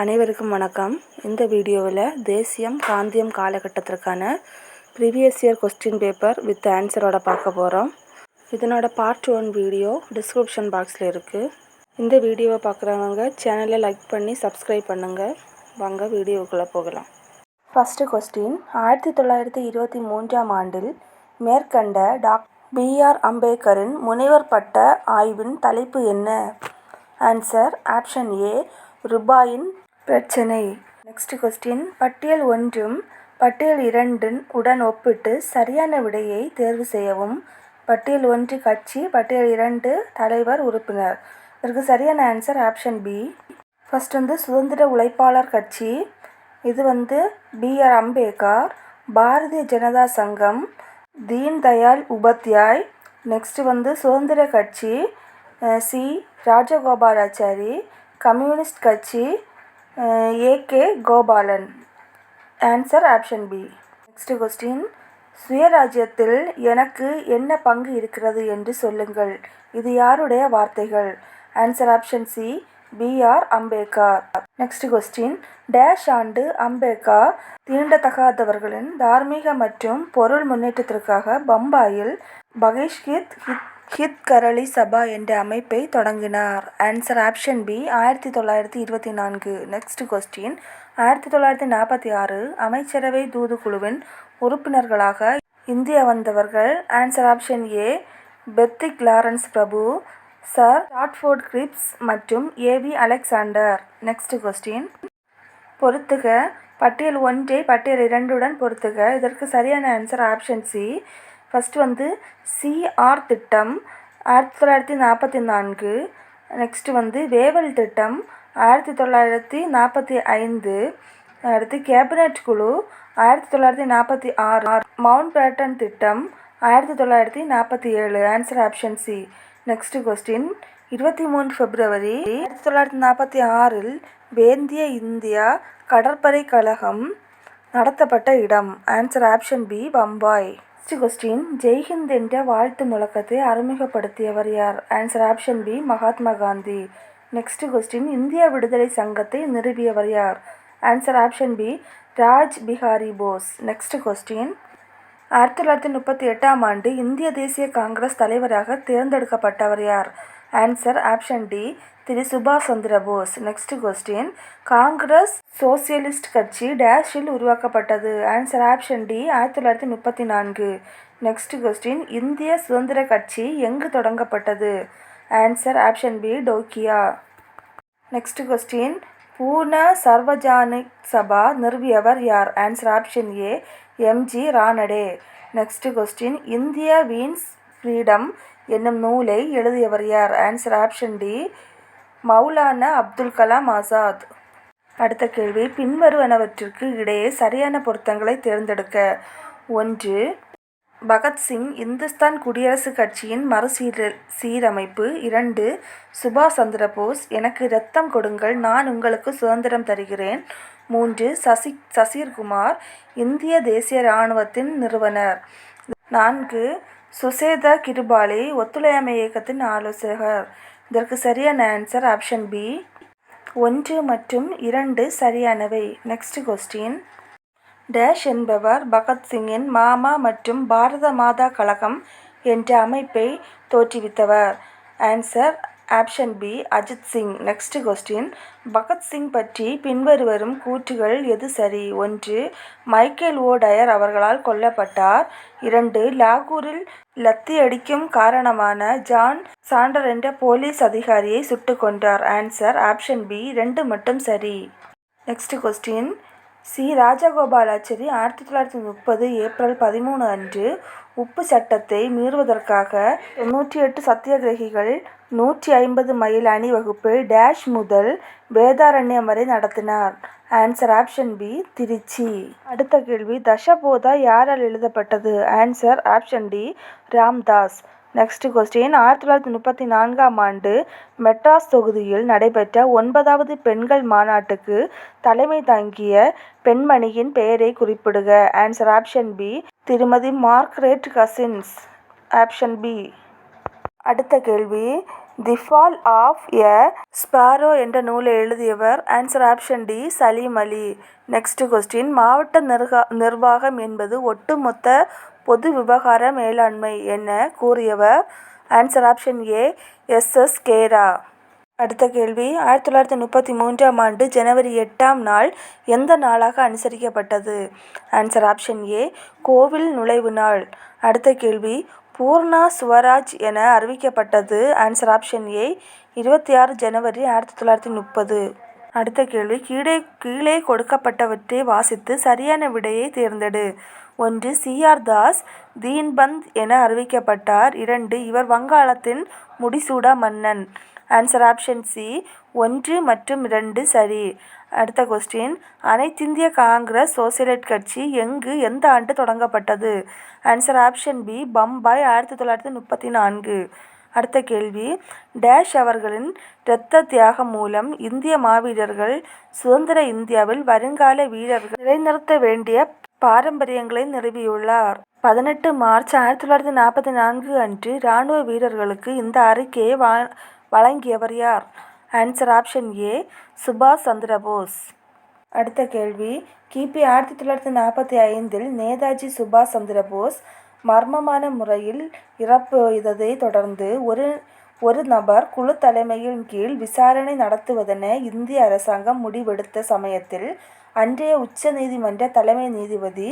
அனைவருக்கும் வணக்கம். இந்த வீடியோவில் தேசியம் காந்தியம் காலகட்டத்திற்கான previous year question paper with ஆன்சரோட பார்க்க போகிறோம் இதனோட பார்ட் ஒன் வீடியோ டிஸ்கிரிப்ஷன் பாக்ஸில் இருக்குது இந்த வீடியோவை பார்க்குறவங்க சேனலை லைக் பண்ணி சப்ஸ்கிரைப் பண்ணுங்கள் வாங்க வீடியோக்குள்ளே போகலாம். ஃபஸ்ட்டு கொஸ்டின் ஆயிரத்தி தொள்ளாயிரத்தி இருபத்தி மூன்றாம் ஆண்டில் மேற்கண்ட டாக் பிஆர் அம்பேத்கரின் முனைவர் பட்ட ஆய்வின் தலைப்பு என்ன? ஆன்சர் ஆப்ஷன் ஏ ரூபாயின் பிரச்சனை. நெக்ஸ்ட் கொஸ்டின் பட்டியல் ஒன்றும் பட்டியல் இரண்டின் உடன் ஒப்பிட்டு சரியான விடையை தேர்வு செய்யவும். பட்டியல் ஒன்று கட்சி பட்டியல் இரண்டு தலைவர் உறுப்பினர். இதற்கு சரியான ஆன்சர் ஆப்ஷன் பி ஃபர்ஸ்ட் வந்து சுதந்திர உழைப்பாளர் கட்சி. இது வந்து பிஆர் அம்பேத்கர். பாரதிய ஜனதா சங்கம். தீன் தயாள் உபாத்யாய். நெக்ஸ்ட் வந்து சுதந்திர கட்சி சி. ராஜகோபாலாச்சாரி. கம்யூனிஸ்ட் கட்சி. AK Gopalan. Answer option B next question சுயராஜ்யத்தில் எனக்கு என்ன பங்கு இருக்கிறது என்று சொல்லுங்கள். இது யாருடைய வார்த்தைகள்? Answer option C BR Ambedkar. Next question dash ஆண்டு அம்பேத்கர் தீண்டத்தகாதவர்களின் தார்மீக மற்றும் பொருள் முன்னேற்றத்திற்காக பம்பாயில் பகிஷ்கித் ஹித் ஹித் கரளி சபா என்ற அமைப்பை தொடங்கினார். ஆன்சர் ஆப்ஷன் பி ஆயிரத்தி தொள்ளாயிரத்தி இருபத்தி நான்கு. நெக்ஸ்ட் கொஸ்டின் ஆயிரத்தி தொள்ளாயிரத்தி நாற்பத்தி ஆறு அமைச்சரவை தூதுக்குழுவின் உறுப்பினர்களாக இந்தியா வந்தவர்கள். Answer option A Pethick Lawrence Prabhu sir Stafford Cripps மற்றும் A V Alexander next question பொறுத்துக. பட்டியல் ஒன்றை பட்டியல் இரண்டுடன் பொறுத்துக. இதற்கு சரியான ஆன்சர் ஆப்ஷன் சி ஃபஸ்ட்டு வந்து சிஆர் திட்டம் ஆயிரத்தி தொள்ளாயிரத்தி நாற்பத்தி நான்கு. நெக்ஸ்ட்டு வந்து வேவல் திட்டம் ஆயிரத்தி தொள்ளாயிரத்தி நாற்பத்தி ஐந்து. அடுத்து கேபினட் குழு ஆயிரத்தி தொள்ளாயிரத்தி நாற்பத்தி ஆறு. மவுண்ட் பேட்டன் திட்டம் ஆயிரத்தி தொள்ளாயிரத்தி நாற்பத்தி ஏழு. Answer option C next question இருபத்தி மூன்று பிப்ரவரி ஆயிரத்தி தொள்ளாயிரத்தி நாற்பத்தி ஆறில் வேந்திய இந்தியா கடற்படை கழகம் நடத்தப்பட்ட இடம். Answer option B Bombay next question Jai Hind என்ற வாழ்த்து முழக்கத்தை அறிமுகப்படுத்தியவர் யார்? Answer option B Mahatma Gandhi. Next question இந்திய விடுதலை சங்கத்தை நிறுவியவர் யார்? Answer option B Raj Bihari Bose. Next question ஆயிரத்தி தொள்ளாயிரத்தி முப்பத்தி எட்டாம் ஆண்டு இந்திய தேசிய காங்கிரஸ் தலைவராக தேர்ந்தெடுக்கப்பட்டவர் யார்? ஆன்சர் ஆப்ஷன் டி திரு சுபாஷ் Chandra Bose. Next question Congress socialist கட்சி டேஷில் உருவாக்கப்பட்டது. ஆன்சர் ஆப்ஷன் டி ஆயிரத்தி தொள்ளாயிரத்தி முப்பத்தி நான்கு. நெக்ஸ்ட் கொஸ்டின் இந்திய சுதந்திர கட்சி எங்கு தொடங்கப்பட்டது? Answer option B Tokyo. Next question Poona Sarvajanik Sabha நிறுவியவர் யார்? Answer option A MG Ranade next question இந்திய வீன்ஸ் ஃப்ரீடம் என்னும் நூலை எழுதியவர் யார்? Answer option D Maulana Abdul Kalam Azad. அடுத்த கேள்வி. பின்வருவனவற்றிற்கு இடையே சரியான பொருத்தங்களை தேர்ந்தெடுக்க. ஒன்று பகத்சிங் இந்துஸ்தான் குடியரசுக் கட்சியின் மறுசீர சீரமைப்பு. இரண்டு சுபாஷ் சந்திர போஸ் எனக்கு இரத்தம் கொடுங்கள் நான் உங்களுக்கு சுதந்திரம் தருகிறேன். மூன்று சசி சசீர்குமார் இந்திய தேசிய இராணுவத்தின் நிறுவனர். நான்கு சுசேதா கிருபாலே ஒத்துழையாமை இயக்கத்தின் ஆலோசகர். இதற்கு சரியான ஆன்சர் ஆப்ஷன் பி ஒன்று மற்றும் இரண்டு சரியானவை. நெக்ஸ்ட் கொஸ்டின் டேஷ் என்பவர் பகத்சிங்கின் மாமா மற்றும் பாரத மாதா கழகம் என்ற அமைப்பை தோற்றுவித்தவர். Answer option B Ajit Singh. Next question Bhagat Singh பற்றி பின்வருவரும் கூற்றுகள் எது சரி? ஒன்று மைக்கேல் ஓ டயர் அவர்களால் கொல்லப்பட்டார். இரண்டு லாகூரில் லத்தி அடிக்கும் காரணமான ஜான் சாண்டர் என்ற போலீஸ் அதிகாரியை சுட்டு கொண்டார் ஆன்சர் ஆப்ஷன் பி ரெண்டு மட்டும் சரி. நெக்ஸ்ட் கொஸ்டின் சி ராஜகோபாலாச்சாரி ஆயிரத்தி தொள்ளாயிரத்தி முப்பது ஏப்ரல் பதிமூணு அன்று உப்பு சட்டத்தை மீறுவதற்காக தொண்ணூற்றி எட்டு சத்தியாகிரகிகள் நூற்றி ஐம்பது மைல் அணிவகுப்பு டேஷ் முதல் வேதாரண்யம் வரை நடத்தினார். Answer option B Trichy. அடுத்த கேள்வி தசபோதா யாரால் எழுதப்பட்டது? Answer option D Ramdas. Next question ஆயிரத்தி தொள்ளாயிரத்தி முப்பத்தி நான்காம் ஆண்டு மெட்ராஸ் தொகுதியில் நடைபெற்ற ஒன்பதாவது பெண்கள் மாநாட்டுக்கு தலைமை தாங்கிய பெண்மணியின் பெயரை குறிப்பிடுக. ஆன்சர் ஆப்ஷன் பி திருமதி மார்க்ரேட் கசின்ஸ். Option B. அடுத்த கேள்வி the fall of a sparrow என்ற நூலை எழுதியவர் answer option D Salim Ali next question மாவட்ட நிர்கா நிர்வாகம் என்பது ஒட்டுமொத்த பொது விவகார மேலாண்மை என கூறியவர் answer option A S S Khera அடுத்த கேள்வி. ஆயிரத்தி தொள்ளாயிரத்தி முப்பத்தி மூன்றாம் ஆண்டு ஜனவரி எட்டாம் நாள் எந்த நாளாக அனுசரிக்கப்பட்டது? ஆன்சர் ஆப்ஷன் ஏ கோவில் நுழைவு நாள். அடுத்த கேள்வி. பூர்ணா சுவராஜ் என அறிவிக்கப்பட்டது ஆன்சர் ஆப்ஷன் ஏ இருபத்தி ஆறு ஜனவரி ஆயிரத்தி தொள்ளாயிரத்தி முப்பது. அடுத்த கேள்வி கீழே கீழே கொடுக்கப்பட்டவற்றை வாசித்து சரியான விடையை தேர்ந்தெடு. ஒன்று சிஆர் தாஸ் தீன்பந்த் என அறிவிக்கப்பட்டார். இரண்டு இவர் வங்காளத்தின் முடிசூடா மன்னன். ஆன்சர் ஆப்ஷன் சி ஒன்று மற்றும் இரண்டு சரி. அடுத்த கொஸ்டின் அனைத்திந்திய காங்கிரஸ் சோசியலிஸ்ட் கட்சி எங்கு எந்த ஆண்டு தொடங்கப்பட்டது? ஆன்சர் ஆப்ஷன் பி பம்பாய் ஆயிரத்தி தொள்ளாயிரத்தி முப்பத்தி நான்கு அடுத்த கேள்வி டேஷ் அவர்களின் இரத்த தியாகம் மூலம் இந்திய மாவீரர்கள் சுதந்திர இந்தியாவில் வருங்கால வீரர்கள் நிலைநிறுத்த வேண்டிய பாரம்பரியங்களை நிறுவியுள்ளார். பதினெட்டு மார்ச் ஆயிரத்தி தொள்ளாயிரத்தி நாற்பத்தி நான்கு அன்று இராணுவ வீரர்களுக்கு இந்த அறிக்கையை வா வழங்கியவர் யார்? ஆன்சர் ஆப்ஷன் ஏ சுபாஷ் சந்திரபோஸ் அடுத்த கேள்வி கிபி ஆயிரத்தி தொள்ளாயிரத்தி நாற்பத்தி ஐந்தில் நேதாஜி சுபாஷ் சந்திரபோஸ் மர்மமான முறையில் இறப்பு இறப்பெய்ததை தொடர்ந்து ஒரு ஒரு நபர் குழு தலைமையின் கீழ் விசாரணை நடத்துவதென இந்திய அரசாங்கம் முடிவெடுத்த சமயத்தில் அன்றைய உச்ச நீதிமன்ற தலைமை நீதிபதி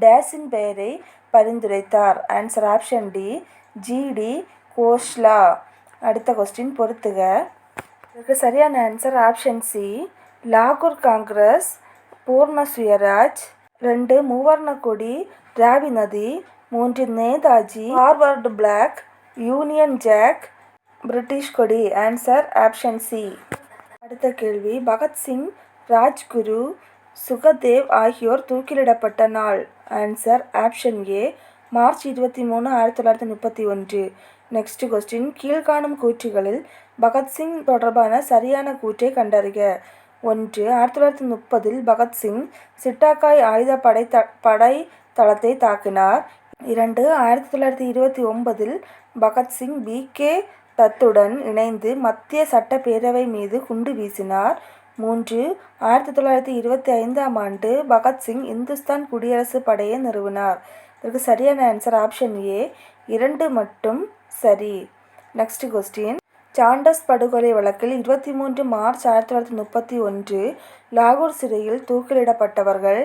டேஸின் பெயரை பரிந்துரைத்தார். Answer option D GD Khosla. அடுத்த கொஸ்டின் பொறுத்துக. இதுக்கு சரியான ஆன்சர் ஆப்ஷன் சி லாகூர் காங்கிரஸ் பூர்ண சுயராஜ் ரெண்டு மூவர்ண கொடி ராவி நதி மூன்று Netaji forward bloc union jack British கொடி. ஆன்சர் ஆப்ஷன் சி அடுத்த கேள்வி பகத்சிங் ராஜ்குரு சுகதேவ் ஆகியோர் தூக்கிலிடப்பட்ட நாள். ஆன்சர் ஆப்ஷன் ஏ மார்ச் இருபத்தி மூணு ஆயிரத்தி தொள்ளாயிரத்தி முப்பத்தி ஒன்று. நெக்ஸ்ட் கொஸ்டின் கீழ்காணும் கூற்றுகளில் பகத்சிங் தொடர்பான சரியான கூற்றை கண்டறிக. ஒன்று ஆயிரத்தி தொள்ளாயிரத்தி முப்பதில் பகத்சிங் சிட்டாக்காய் ஆயுதப்படை த படை தளத்தை தாக்கினார். இரண்டு ஆயிரத்தி தொள்ளாயிரத்தி இருபத்தி ஒன்பதில் பகத்சிங் பி கே தத்துடன் இணைந்து மத்திய சட்டப்பேரவை மீது குண்டு வீசினார். மூன்று ஆயிரத்தி தொள்ளாயிரத்தி இருபத்தி ஐந்தாம் ஆண்டு பகத்சிங் இந்துஸ்தான் குடியரசு படையை நிறுவினார். இதற்கு சரியான ஆன்சர் ஆப்ஷன் ஏ இரண்டு மட்டும் சரி. நெக்ஸ்ட் கொஸ்டின் சாண்டஸ் படுகொலை வழக்கில் இருபத்தி மூன்று மார்ச் ஆயிரத்தி தொள்ளாயிரத்தி முப்பத்தி ஒன்று லாகூர் சிறையில் தூக்கிலிடப்பட்டவர்கள்.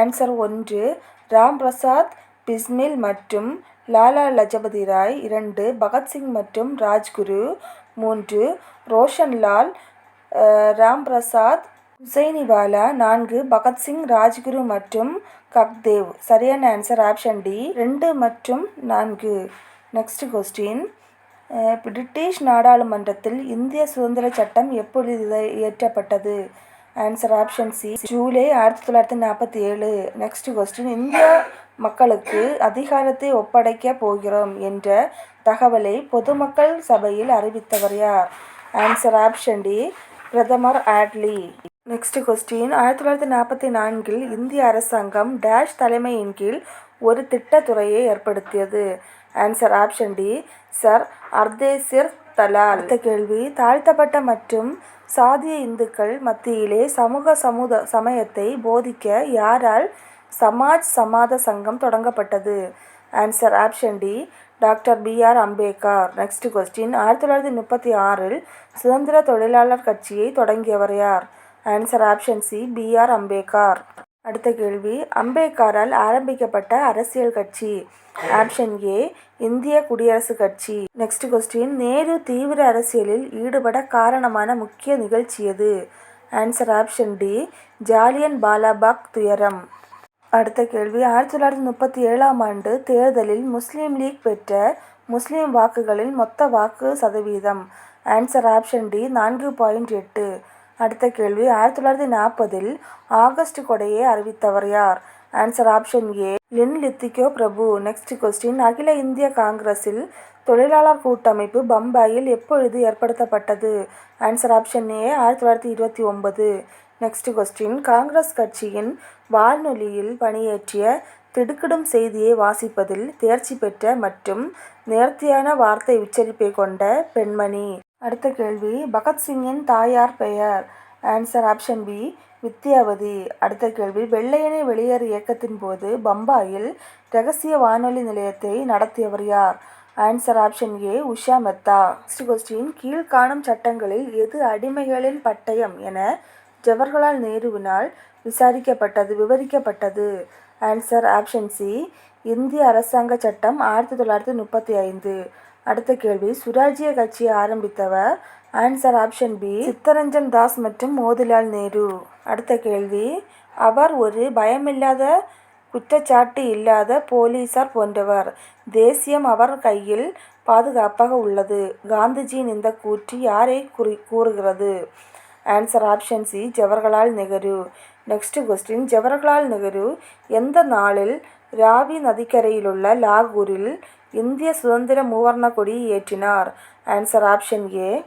ஆன்சர் ஒன்று ராம் பிரசாத் பிஸ்மில் மற்றும் லாலா லஜபதி ராய். இரண்டு பகத்சிங் மற்றும் ராஜ்குரு. மூன்று ரோஷன்லால் ராம் பிரசாத் ஹுசைனிவாலா நான்கு பகத்சிங் ராஜ்குரு மற்றும் கக்தேவ். சரியான ஆன்சர் ஆப்ஷன் டி ரெண்டு மற்றும் நான்கு. நெக்ஸ்ட் கொஸ்டின் பிரிட்டிஷ் நாடாளுமன்றத்தில் இந்திய சுதந்திர சட்டம் எப்பொழுது இயற்றப்பட்டது? ஆன்சர் ஆப்ஷன் சி ஜூலை ஆயிரத்தி தொள்ளாயிரத்தி நாற்பத்தி ஏழு நெக்ஸ்ட் கொஸ்டின் இந்திய மக்களுக்கு அதிகாரத்தை ஒப்படைக்க போகிறோம் என்ற தகவலை பொதுமக்கள் சபையில் அறிவித்தவர் யார்? ஆன்சர் ஆப்ஷன் டி பிரதமர் ஆட்லி. நெக்ஸ்ட் கொஸ்டின் ஆயிரத்தி தொள்ளாயிரத்தி நாற்பத்தி நான்கில் இந்திய அரசாங்கம் டேஷ் தலைமையின் கீழ் ஒரு திட்டத்துறையை ஏற்படுத்தியது. Answer option D sir Ardeshir Dalal அடுத்த கேள்வி. தாழ்த்தப்பட்ட மற்றும் சாதிய இந்துக்கள் மத்தியிலே சமூக சமூக சமயத்தை போதிக்க யாரால் சமாஜ் சமாத சங்கம் தொடங்கப்பட்டது? Answer option D doctor B R Ambedkar next question ஆயிரத்தி தொள்ளாயிரத்தி முப்பத்தி ஆறில் சுதந்திர தொழிலாளர் கட்சியை தொடங்கியவர் யார்? Answer option C B R Ambedkar அடுத்த கேள்வி அம்பேத்கரால் ஆரம்பிக்கப்பட்ட அரசியல் கட்சி. ஆப்ஷன் ஏ இந்திய குடியரசு கட்சி. நெக்ஸ்ட் கொஸ்டின் நேரு தீவிர அரசியலில் ஈடுபட காரணமான முக்கிய நிகழ்ச்சி எது? Answer option D Jallian Walabagh துயரம். அடுத்த கேள்வி ஆயிரத்தி தொள்ளாயிரத்தி முப்பத்தி ஏழாம் ஆண்டு தேர்தலில் முஸ்லீம் லீக் பெற்ற முஸ்லீம் வாக்குகளில் மொத்த வாக்கு சதவீதம். ஆன்சர் ஆப்ஷன் டி நான்கு பாயிண்ட் எட்டு. அடுத்த கேள்வி. ஆயிரத்தி தொள்ளாயிரத்தி நாற்பதில் ஆகஸ்ட் கொடையை அறிவித்தவர் யார்? Answer option A Linlithgow பிரபு. நெக்ஸ்ட் கொஸ்டின் அகில இந்திய காங்கிரஸில் தொழிலாளர் கூட்டமைப்பு பம்பாயில் எப்பொழுது ஏற்படுத்தப்பட்டது? ஆன்சர் ஆப்ஷன் ஏ ஆயிரத்தி தொள்ளாயிரத்தி இருபத்தி ஒன்பது. நெக்ஸ்ட் கொஸ்டின் காங்கிரஸ் கட்சியின் வானொலியில் பணியேற்றிய திடுக்கிடும் செய்தியை வாசிப்பதில் தேர்ச்சி பெற்ற மற்றும் நேர்த்தியான வார்த்தை உச்சரிப்பை கொண்ட பெண்மணி. அடுத்த கேள்வி. பகத்சிங்கின் தாயார் பெயர். Answer option B Vidyavati. அடுத்த கேள்வி. வெள்ளையனை வெளியேறு இயக்கத்தின் போது பம்பாயில் ரகசிய வானொலி நிலையத்தை நடத்தியவர் யார்? Answer option A Usha Mehta. Next question கீழ்காணும் சட்டங்களில் எது அடிமைகளின் பட்டயம் என ஜவஹர்லால் நேருவினால் விசாரிக்கப்பட்டது விவரிக்கப்பட்டது? ஆன்சர் ஆப்ஷன் சி இந்திய அரசாங்க சட்டம் ஆயிரத்தி தொள்ளாயிரத்தி முப்பத்தி ஐந்து. அடுத்த கேள்வி. சுராஜ்ய கட்சியை ஆரம்பித்தவர் answer option B Chittaranjan Das மற்றும் மோதிலால் நேரு. அடுத்த கேள்வி. அவர் ஒரு பயமில்லாத குற்றச்சாட்டு இல்லாத போலீசார் போன்றவர். தேசியம் அவர் கையில் பாதுகாப்பாக உள்ளது. காந்திஜியின் இந்த கூற்று யாரை குறி கூறுகிறது? Answer option C Jawaharlal Nehru next question. Jawaharlal Nehru எந்த நாளில் ராவி நதிக்கரையிலுள்ள லாகூரில் இந்திய சுதந்திர மூவர்ண கொடியை ஏற்றினார். ஆன்சர் ஆப்ஷன் ஏ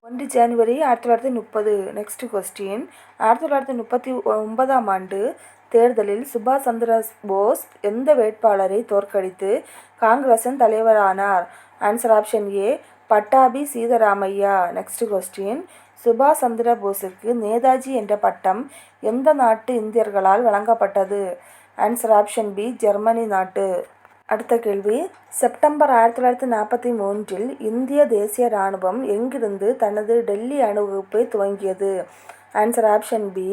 ஒன்று ஜனவரி ஆயிரத்தி தொள்ளாயிரத்தி முப்பது. நெக்ஸ்ட் கொஸ்டின் ஆயிரத்தி தொள்ளாயிரத்தி முப்பத்தி ஒன்பதாம் ஆண்டு தேர்தலில் சுபாஷ் சந்திர போஸ் எந்த வேட்பாளரை தோற்கடித்து காங்கிரசின் தலைவரானார்? Answer option A Pattabhi Sitaramayya. Next question சுபாஷ் சந்திர போஸுக்கு நேதாஜி என்ற பட்டம் எந்த நாட்டு இந்தியர்களால் வழங்கப்பட்டது? ஆன்சர் ஆப்ஷன் பி ஜெர்மனி நாட்டு. அடுத்த கேள்வி. செப்டம்பர் ஆயிரத்தி தொள்ளாயிரத்தி நாற்பத்தி மூன்றில் இந்திய தேசிய இராணுவம் எங்கிருந்து தனது டெல்லி அணிவகுப்பை துவங்கியது? ஆன்சர் ஆப்ஷன் பி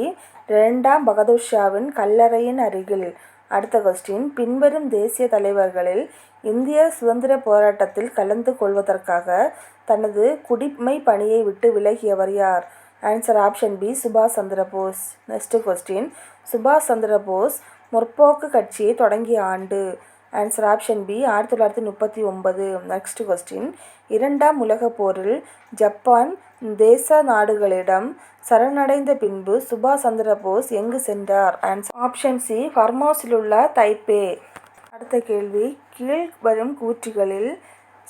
இரண்டாம் பகதூர் ஷாவின் கல்லறையின் அருகில். அடுத்த கொஸ்டின் பின்வரும் தேசிய தலைவர்களில் இந்திய சுதந்திர போராட்டத்தில் கலந்து கொள்வதற்காக தனது குடிமை பணியை விட்டு விலகியவர் யார்? ஆன்சர் ஆப்ஷன் பி சுபாஷ் சந்திரபோஸ் நெக்ஸ்ட் கொஸ்டின் சுபாஷ் சந்திரபோஸ் முற்போக்கு கட்சியை தொடங்கிய ஆண்டு. ஆன்சர் ஆப்ஷன் பி ஆயிரத்தி தொள்ளாயிரத்தி முப்பத்தி ஒன்பது. நெக்ஸ்ட் கொஸ்டின் இரண்டாம் உலகப் போரில் ஜப்பான் தேச நாடுகளிடம் சரணடைந்த பின்பு சுபாஷ் சந்திர போஸ் எங்கு சென்றார்? ஆன்சர் ஆப்ஷன் சி ஃபர்மோஸிலுள்ள தைப்பே. அடுத்த கேள்வி. கீழ் வரும் கூற்றுகளில்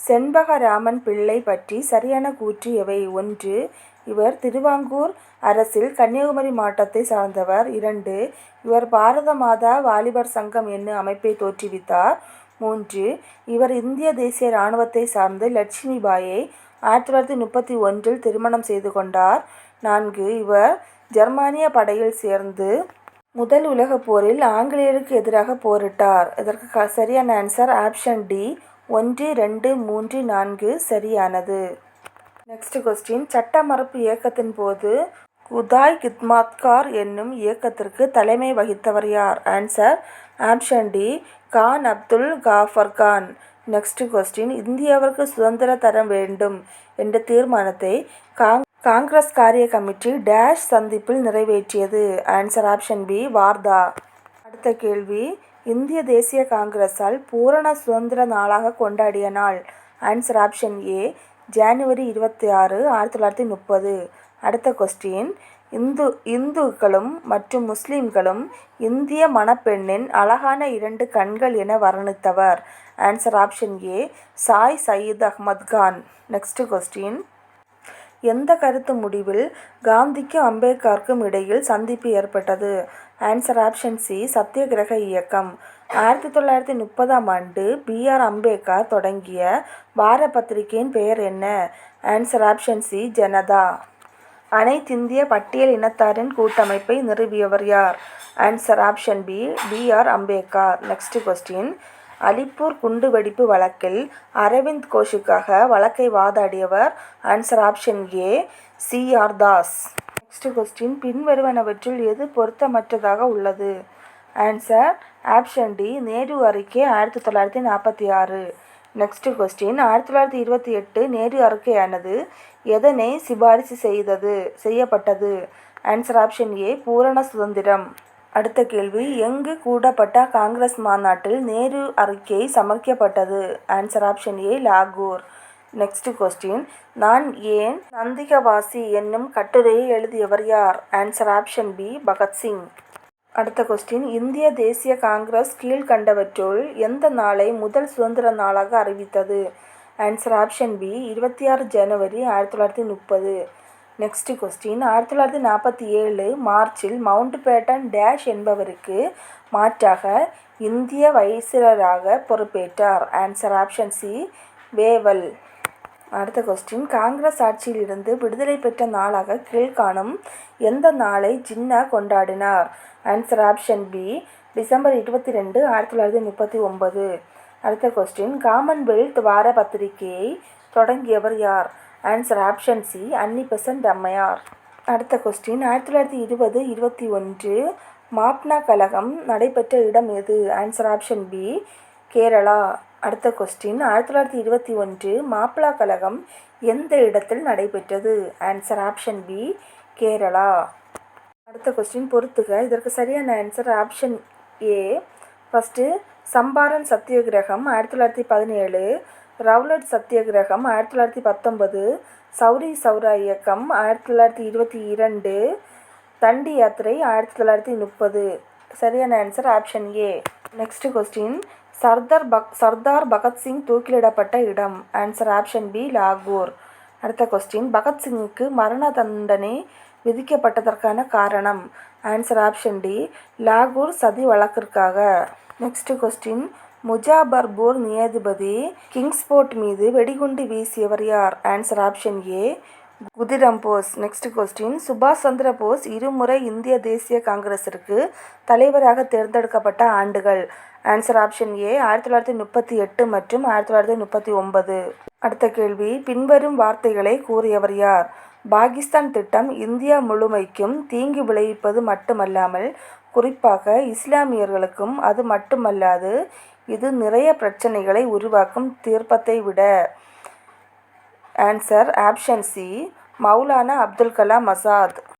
செண்பகராமன் பிள்ளை பற்றி சரியான கூற்று எவை? ஒன்று இவர் திருவாங்கூர் அரசில் கன்னியாகுமரி மாவட்டத்தை சார்ந்தவர். இரண்டு இவர் பாரத மாதா வாலிபர் சங்கம் என்னும் அமைப்பை தோற்றுவித்தார். மூன்று இவர் இந்திய தேசிய இராணுவத்தை சார்ந்து லட்சுமி பாயை ஆயிரத்தி தொள்ளாயிரத்தி முப்பத்தி ஒன்றில் திருமணம் செய்து கொண்டார். நான்கு இவர் ஜெர்மானிய படையில் சேர்ந்து முதல் உலகப் போரில் ஆங்கிலேயருக்கு எதிராக போரிட்டார். இதற்கு க சரியான ஆன்சர் ஆப்ஷன் டி ஒன்று ரெண்டு மூன்று நான்கு சரியானது. நெக்ஸ்ட் கொஸ்டின் சட்ட மறுப்பு இயக்கத்தின் போது குதாய் கித்மாத்கார் என்னும் இயக்கத்திற்கு தலைமை வகித்தவர் யார்? Answer option D Khan Abdul Ghaffar Khan. Next question இந்தியாவிற்கு சுதந்திர தர வேண்டும் என்ற தீர்மானத்தை காங் காங்கிரஸ் காரிய கமிட்டி டேஷ் சந்திப்பில் நிறைவேற்றியது. Answer option B Wardha. அடுத்த கேள்வி. இந்திய தேசிய காங்கிரஸால் பூரண சுதந்திர நாளாக கொண்டாடிய நாள். ஆன்சர் ஆப்ஷன் ஏ ஜனவரி இருபத்தி ஆறு ஆயிரத்தி தொள்ளாயிரத்தி முப்பது. அடுத்த கொஸ்டின் இந்து இந்துக்களும் மற்றும் முஸ்லீம்களும் இந்திய மணப்பெண்ணின் அழகான இரண்டு கண்கள் என வர்ணித்தவர். ஆன்சர் ஆப்ஷன் ஏ சாய் சயீத் அஹ்மத் கான். நெக்ஸ்ட் கொஸ்டின் எந்த கருத்து முடிவில் காந்திக்கும் அம்பேத்கருக்கும் இடையில் சந்திப்பு ஏற்பட்டது? ஆன்சர் ஆப்ஷன் சி சத்தியகிரக இயக்கம். ஆயிரத்தி தொள்ளாயிரத்தி முப்பதாம் ஆண்டு பிஆர் அம்பேத்கர் தொடங்கிய வார பத்திரிகையின் பெயர் என்ன? Answer option C Janata. அனைத்திந்திய பட்டியல் இனத்தாரின் கூட்டமைப்பை நிறுவியவர் யார்? Answer option B BR Ambedkar. Next question Alipore குண்டுவெடிப்பு வழக்கில் அரவிந்த் கோஷுக்காக வழக்கை வாதாடியவர் answer option A C R Das. Next question பின்வருவனவற்றில் எது பொருத்தமற்றதாக உள்ளது? ஆன்சர் ஆப்ஷன் டி நேரு அறிக்கை ஆயிரத்தி தொள்ளாயிரத்தி நாற்பத்தி ஆறு. நெக்ஸ்ட் கொஸ்டின் ஆயிரத்தி தொள்ளாயிரத்தி இருபத்தி எட்டு நேரு அறிக்கையானது எதனை சிபாரிசு செய்தது செய்யப்பட்டது? ஆன்சர் ஆப்ஷன் ஏ பூரண சுதந்திரம். அடுத்த கேள்வி எங்கு கூடப்பட்ட காங்கிரஸ் மாநாட்டில் நேரு அறிக்கை சமர்க்கப்பட்டது? ஆன்சர் ஆப்ஷன் ஏ லாகூர். நெக்ஸ்ட் கொஸ்டின் நான் ஏன் நந்திகவாசி என்னும் கட்டுரையை எழுதியவர் யார்? Answer option B Bhagat Singh. அடுத்த கொஸ்டின் இந்திய தேசிய காங்கிரஸ் கீழ்கண்டவற்றுள் எந்த நாளை முதல் சுதந்திர நாளாக அறிவித்தது? ஆன்சர் ஆப்ஷன் பி இருபத்தி ஆறு ஜனவரி ஆயிரத்தி தொள்ளாயிரத்தி முப்பது. நெக்ஸ்ட் கொஸ்டின் ஆயிரத்தி தொள்ளாயிரத்தி நாற்பத்தி ஏழு மார்ச்சில் மவுண்ட் பேட்டன் டேஷ் என்பவருக்கு மாற்றாக இந்திய வைசிரராக பொறுப்பேற்றார். Answer option C Wavell. அடுத்த கொஸ்டின் காங்கிரஸ் ஆட்சியில் இருந்து விடுதலை பெற்ற நாளாக கீழ்காணும் எந்த நாளை ஜின்னா கொண்டாடினார்? ஆன்சர் ஆப்ஷன் பி டிசம்பர் இருபத்தி ரெண்டு ஆயிரத்தி தொள்ளாயிரத்தி முப்பத்தி ஒன்பது. அடுத்த கொஸ்டின் காமன்வெல்த் வார பத்திரிகையை தொடங்கியவர் யார்? Answer option C Annie Besant அம்மையார். அடுத்த கொஸ்டின் ஆயிரத்தி தொள்ளாயிரத்தி இருபது இருபத்தி ஒன்று மாப்னா கழகம் நடைபெற்ற இடம் எது? Answer option B Kerala. அடுத்த கொஸ்டின் ஆயிரத்தி தொள்ளாயிரத்தி இருபத்தி ஒன்று மாப்பிளா கழகம் எந்த இடத்தில் நடைபெற்றது? Answer option B Kerala. அடுத்த கொஸ்டின் பொறுத்துக. இதற்கு சரியான answer option A first Champaran சத்தியகிரகம் ஆயிரத்தி தொள்ளாயிரத்தி பதினேழு. ரவுலட் சத்தியகிரகம் ஆயிரத்தி தொள்ளாயிரத்தி பத்தொன்பது. சௌரி சௌரா இயக்கம் ஆயிரத்தி தொள்ளாயிரத்தி இருபத்தி இரண்டு. தண்டி யாத்திரை ஆயிரத்தி தொள்ளாயிரத்தி முப்பது. சரியான answer option A next question Sardar buck Sardar Bhagat Singh தூக்கிலிடப்பட்ட இடம். ஆன்சர் ஆப்ஷன் பி லாகூர் அடுத்த கொஸ்டின் பகத்சிங்குக்கு மரண தண்டனை விதிக்கப்பட்டதற்கான காரணம். ஆன்சர் ஆப்ஷன் டி லாகூர் சதி வழக்கிற்காக. நெக்ஸ்ட் கொஸ்டின் முஜாபர்பூர் நியதிபதி கிங்ஸ்போர்ட் மீது வெடிகுண்டு வீசியவர் யார்? Answer option A Khudiram Bose next question சுபாஷ் சந்திர போஸ் இருமுறை இந்திய தேசிய காங்கிரஸிற்கு தலைவராக தேர்ந்தெடுக்கப்பட்ட ஆண்டுகள். ஆன்சர் ஆப்ஷன் ஏ ஆயிரத்தி தொள்ளாயிரத்தி முப்பத்தி எட்டு மற்றும் ஆயிரத்தி தொள்ளாயிரத்தி முப்பத்தி ஒன்பது. அடுத்த கேள்வி பின்வரும் வார்த்தைகளை கூறியவர் யார்? பாகிஸ்தான் திட்டம் இந்தியா முழுமைக்கும் தீங்கு விளைவிப்பது மட்டுமல்லாமல் குறிப்பாக இஸ்லாமியர்களுக்கும் அது மட்டுமல்லாது இது நிறைய பிரச்சனைகளை உருவாக்கும் தீர்ப்பத்தை விட. Answer option C Maulana Abdul Kalam Azad